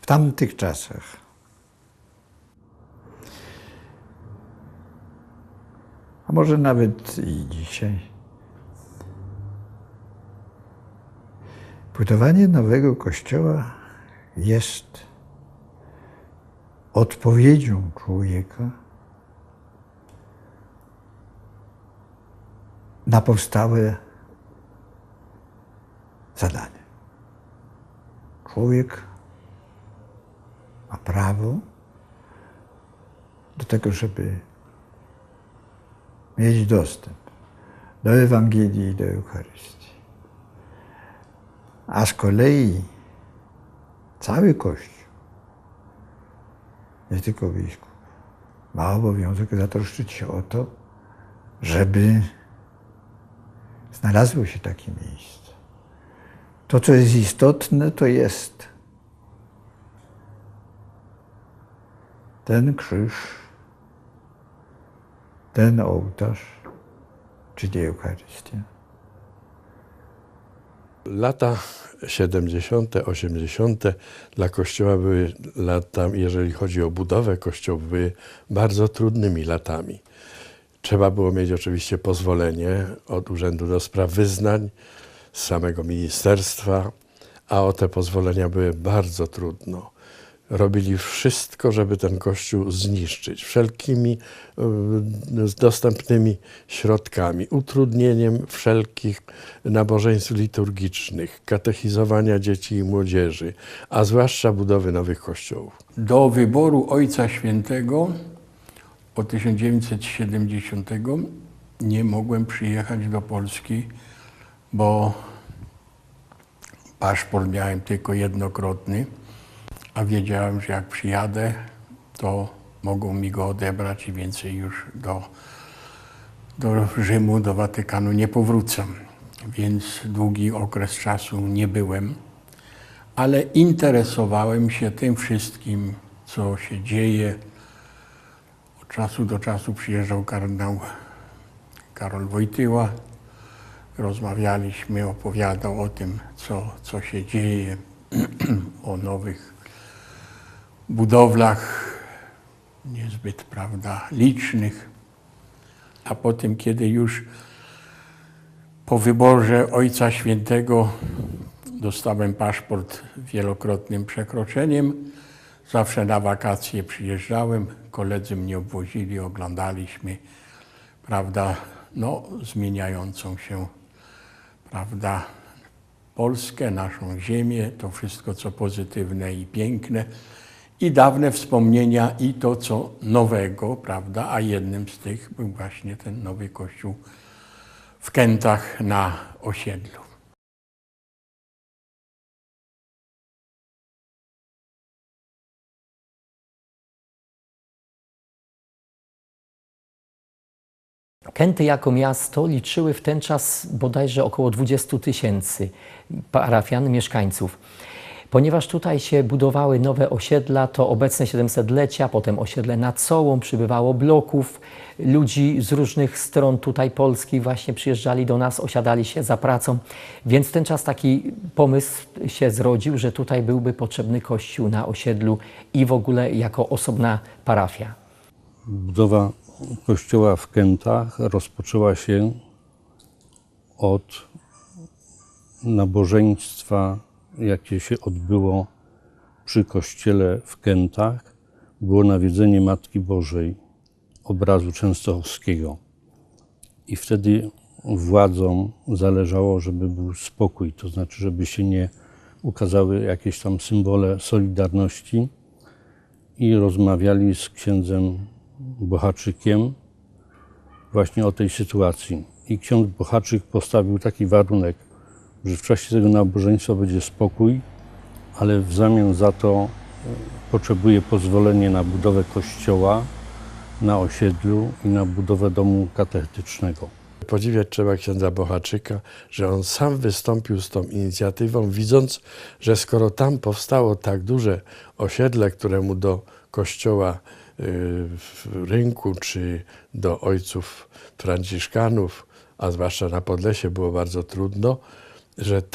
w tamtych czasach. A może nawet i dzisiaj. Budowanie nowego kościoła jest odpowiedzią człowieka na powstałe zadanie. Człowiek ma prawo do tego, żeby mieć dostęp do Ewangelii i do Eucharystii. A z kolei cały Kościół, nie tylko biskup, ma obowiązek zatroszczyć się o to, żeby znalazło się takie miejsce. To, co jest istotne, to jest ten krzyż, ten ołtarz, czyli Eucharystia. Lata 70., 80. dla Kościoła były latami, jeżeli chodzi o budowę Kościoła, były bardzo trudnymi latami. Trzeba było mieć oczywiście pozwolenie od Urzędu do Spraw Wyznań, z samego ministerstwa, a o te pozwolenia były bardzo trudno. Robili wszystko, żeby ten kościół zniszczyć, wszelkimi y, dostępnymi środkami, utrudnieniem wszelkich nabożeństw liturgicznych, katechizowania dzieci i młodzieży, a zwłaszcza budowy nowych kościołów. Do wyboru Ojca Świętego od 1970 nie mogłem przyjechać do Polski, bo paszport miałem tylko jednokrotny, a wiedziałem, że jak przyjadę, to mogą mi go odebrać i więcej już do, do Rzymu, do Watykanu nie powrócę. Więc długi okres czasu nie byłem ale interesowałem się tym wszystkim, co się dzieje. Od czasu do czasu przyjeżdżał kardynał Karol Wojtyła. Rozmawialiśmy, opowiadał o tym, co, co się dzieje, o nowych budowlach, niezbyt prawda, licznych. A potem, kiedy już po wyborze Ojca Świętego dostałem paszport wielokrotnym przekroczeniem. Zawsze na wakacje przyjeżdżałem, koledzy mnie obwozili, oglądaliśmy, prawda, no, zmieniającą się, prawda, Polskę, naszą ziemię, to wszystko, co pozytywne i piękne i dawne wspomnienia i to, co nowego, prawda, a jednym z tych był właśnie ten nowy kościół w Kętach na osiedlu. Kęty jako miasto liczyły w ten czas bodajże około 20 tysięcy parafian, mieszkańców. Ponieważ tutaj się budowały nowe osiedla, to obecne 700-lecia, potem osiedle nad Sołą, przybywało bloków. Ludzi z różnych stron tutaj Polski właśnie przyjeżdżali do nas, osiadali się za pracą. Więc ten czas taki pomysł się zrodził, że tutaj byłby potrzebny kościół na osiedlu i w ogóle jako osobna parafia. Budowa kościoła w Kętach rozpoczęła się od nabożeństwa, jakie się odbyło przy kościele w Kętach. Było nawiedzenie Matki Bożej, obrazu częstochowskiego. I wtedy władzom zależało, żeby był spokój, to znaczy, żeby się nie ukazały jakieś tam symbole solidarności i rozmawiali z księdzem Bohaczykiem właśnie o tej sytuacji. I ksiądz Bohaczyk postawił taki warunek, że w czasie tego nabożeństwa będzie spokój, ale w zamian za to e, potrzebuje pozwolenia na budowę kościoła na osiedlu i na budowę domu katechetycznego. Podziwiać trzeba księdza Bohaczyka, że on sam wystąpił z tą inicjatywą, widząc, że skoro tam powstało tak duże osiedle, któremu do kościoła y, w rynku czy do ojców franciszkanów, a zwłaszcza na Podlesie było bardzo trudno, że